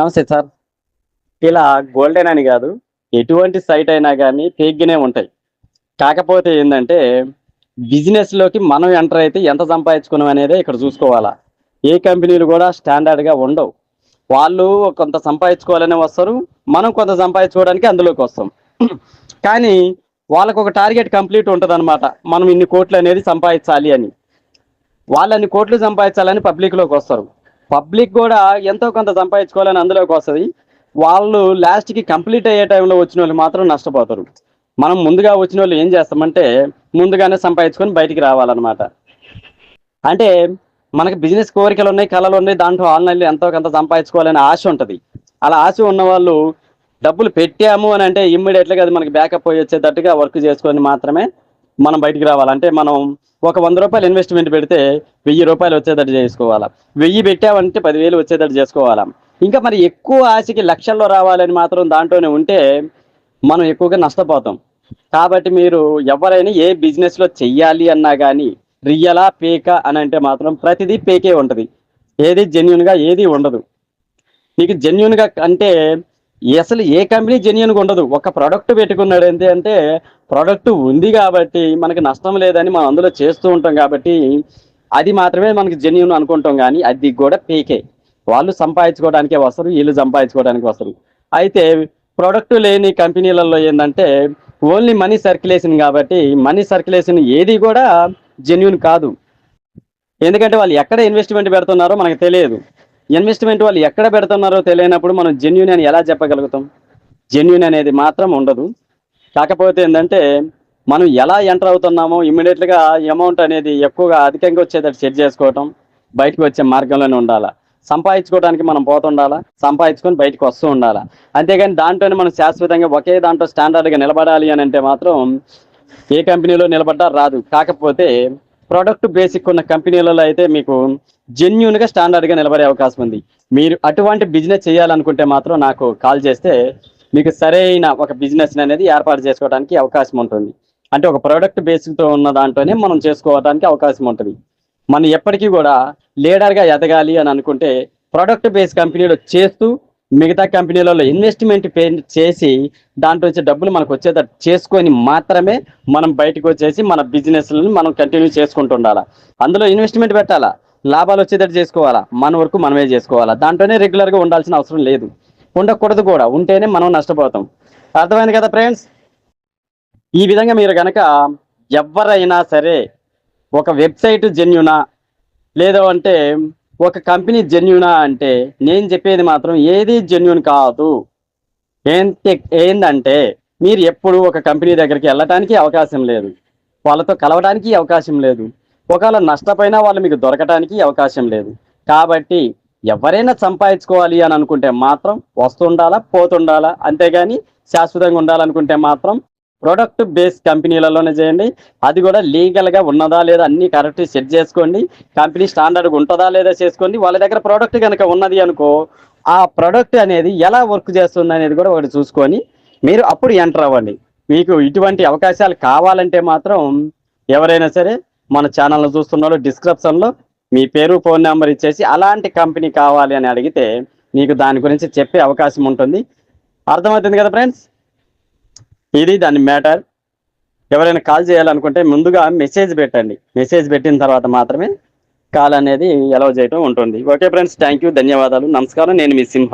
నమస్తే సార్. ఇలా గోల్డెన్ అని కాదు ఎటువంటి సైట్ అయినా కానీ ఫేక్గానే ఉంటాయి. కాకపోతే ఏంటంటే బిజినెస్లోకి మనం ఎంటర్ అయితే ఎంత సంపాదించుకున్నాం అనేది ఇక్కడ చూసుకోవాలా. ఏ కంపెనీలు కూడా స్టాండర్డ్గా ఉండవు. వాళ్ళు కొంత సంపాదించుకోవాలనే వస్తారు మనం కొంత సంపాదించుకోవడానికి అందులోకి వస్తాం. కానీ వాళ్ళకు ఒక టార్గెట్ కంప్లీట్ ఉంటుంది మనం ఇన్ని కోట్లు అనేది సంపాదించాలి అని. వాళ్ళని కోట్లు సంపాదించాలని పబ్లిక్లోకి వస్తారు. పబ్లిక్ కూడా ఎంతో కొంత సంపాదించుకోవాలని అందులోకి వస్తుంది. వాళ్ళు లాస్ట్కి కంప్లీట్ అయ్యే టైంలో వచ్చిన వాళ్ళు మాత్రం నష్టపోతారు. మనం ముందుగా వచ్చిన వాళ్ళు ఏం చేస్తామంటే ముందుగానే సంపాదించుకొని బయటికి రావాలన్నమాట. అంటే మనకి బిజినెస్ కోరికలు ఉన్నాయి కళలు ఉన్నాయి దాంట్లో ఆన్లైన్లో ఎంతో కొంత సంపాదించుకోవాలనే ఆశ ఉంటుంది. అలా ఆశ ఉన్న వాళ్ళు డబ్బులు పెట్టాము అని అంటే ఇమ్మీడియట్గా అది మనకి బ్యాకప్ పోయి వచ్చేటట్టుగా వర్క్ చేసుకొని మాత్రమే మనం బయటికి రావాలంటే మనం ఒక వంద రూపాయలు ఇన్వెస్ట్మెంట్ పెడితే వెయ్యి రూపాయలు వచ్చేటట్టు చేసుకోవాలా? వెయ్యి పెట్టామంటే పదివేలు వచ్చేటట్టు చేసుకోవాలా? ఇంకా మరి ఎక్కువ ఆశకి లక్షల్లో రావాలని మాత్రం దాంట్లోనే ఉంటే మనం ఎక్కువగా నష్టపోతాం. కాబట్టి మీరు ఎవరైనా ఏ బిజినెస్లో చెయ్యాలి అన్నా కానీ రియలా పేక అని అంటే మాత్రం ప్రతిదీ పేకే ఉంటుంది. ఏది జెన్యున్గా ఏది ఉండదు. నీకు జెన్యున్గా అంటే అసలు ఏ కంపెనీ జెన్యున్గా ఉండదు. ఒక ప్రోడక్ట్ పెట్టుకున్నాడు ఏంటి అంటే ప్రోడక్ట్ ఉంది కాబట్టి మనకి నష్టం లేదని మనం అందులో చేస్తూ ఉంటాం కాబట్టి అది మాత్రమే మనకి జెన్యున్ అనుకుంటాం కానీ అది కూడా పీకే వాళ్ళు సంపాదించుకోవడానికే వస్తారు వీళ్ళు సంపాదించుకోవడానికి వస్తారు. అయితే ప్రోడక్ట్ లేని కంపెనీలలో ఏంటంటే ఓన్లీ మనీ సర్క్యులేషన్ కాబట్టి మనీ సర్క్యులేషన్ ఏది కూడా జెన్యున్ కాదు. ఎందుకంటే వాళ్ళు ఎక్కడ ఇన్వెస్ట్మెంట్ పెడుతున్నారో మనకు తెలియదు. ఇన్వెస్ట్మెంట్ వాళ్ళు ఎక్కడ పెడుతున్నారో తెలియనప్పుడు మనం జెన్యున్ అని ఎలా చెప్పగలుగుతాం? జెన్యున్ అనేది మాత్రం ఉండదు. కాకపోతే ఏంటంటే మనం ఎలా ఎంటర్ అవుతున్నామో ఇమ్మీడియట్గా అమౌంట్ అనేది ఎక్కువగా అధికంగా వచ్చేటట్టు సెట్ చేసుకోవటం బయటకు వచ్చే మార్గంలోనే ఉండాలా? సంపాదించుకోవడానికి మనం పోతుండాలా? సంపాదించుకొని బయటకు వస్తూ ఉండాలా? అంతేగాని దాంట్లోనే మనం శాశ్వతంగా ఒకే దాంట్లో స్టాండర్డ్గా నిలబడాలి అని అంటే మాత్రం ఏ కంపెనీలో నిలబడ్డా రాదు. కాకపోతే ప్రోడక్ట్ బేసిక్ ఉన్న కంపెనీలలో అయితే మీకు జెన్యున్గా స్టాండర్డ్గా నిలబడే అవకాశం ఉంది. మీరు అటువంటి బిజినెస్ చేయాలనుకుంటే మాత్రం నాకు కాల్ చేస్తే మీకు సరైన ఒక బిజినెస్ అనేది ఏర్పాటు చేసుకోవడానికి అవకాశం ఉంటుంది. అంటే ఒక ప్రోడక్ట్ బేస్తో ఉన్న దాంట్లోనే మనం చేసుకోవడానికి అవకాశం ఉంటుంది. మనం ఎప్పటికీ కూడా లీడర్గా ఎదగాలి అని అనుకుంటే ప్రోడక్ట్ బేస్ కంపెనీలో చేస్తూ మిగతా కంపెనీలలో ఇన్వెస్ట్మెంట్ పే చేసి దాంట్లో వచ్చే డబ్బులు మనకు వచ్చేటట్టు చేసుకొని మాత్రమే మనం బయటకు వచ్చేసి మన బిజినెస్లను మనం కంటిన్యూ చేసుకుంటుండాలా. అందులో ఇన్వెస్ట్మెంట్ పెట్టాలా. లాభాలు వచ్చేటట్టు చేసుకోవాలా. మన వరకు మనమే చేసుకోవాలా. దాంట్లోనే రెగ్యులర్గా ఉండాల్సిన అవసరం లేదు. ఉండకూడదు కూడా. ఉంటేనే మనం నష్టపోతాం. అర్థమైంది కదా ఫ్రెండ్స్ ఈ విధంగా మీరు కనుక ఎవరైనా సరే ఒక వెబ్సైట్ జెన్యునా లేదు అంటే ఒక కంపెనీ జెన్యునా అంటే నేను చెప్పేది మాత్రం ఏది జెన్యున్ కాదు. ఏంటి ఏందంటే మీరు ఎప్పుడు ఒక కంపెనీ దగ్గరికి వెళ్ళటానికి అవకాశం లేదు. వాళ్ళతో కలవడానికి అవకాశం లేదు. ఒకవేళ నష్టపోయినా వాళ్ళు మీకు దొరకటానికి అవకాశం లేదు. కాబట్టి ఎవరైనా సంపాదించుకోవాలి అని అనుకుంటే మాత్రం వస్తుండాలా పోతుండాలా అంతేగాని శాశ్వతంగా ఉండాలనుకుంటే మాత్రం ప్రొడక్ట్ బేస్ కంపెనీలలోనే చేయండి. అది కూడా లీగల్గా ఉన్నదా లేదా అన్ని కరెక్ట్ సెట్ చేసుకోండి. కంపెనీ స్టాండర్డ్గా ఉంటుందా లేదా చేసుకోండి. వాళ్ళ దగ్గర ప్రోడక్ట్ కనుక ఉన్నది అనుకో ఆ ప్రోడక్ట్ అనేది ఎలా వర్క్ చేస్తుంది అనేది కూడా ఒకటి చూసుకొని మీరు అప్పుడు ఎంటర్ అవ్వండి. మీకు ఇటువంటి అవకాశాలు కావాలంటే మాత్రం ఎవరైనా సరే మన ఛానల్ను చూస్తున్న డిస్క్రిప్షన్లో మీ పేరు ఫోన్ నెంబర్ ఇచ్చేసి అలాంటి కంపెనీ కావాలి అని అడిగితే మీకు దాని గురించి చెప్పే అవకాశం ఉంటుంది. అర్థమవుతుంది కదా ఫ్రెండ్స్ ఇది దాని మ్యాటర్ ఎవరైనా కాల్ చేయాలనుకుంటే ముందుగా మెసేజ్ పెట్టండి. మెసేజ్ పెట్టిన తర్వాత మాత్రమే కాల్ అనేది ఎలవ్ చేయటం ఉంటుంది. ఓకే ఫ్రెండ్స్ థ్యాంక్ యూ ధన్యవాదాలు. నమస్కారం నేను మీ సింహ.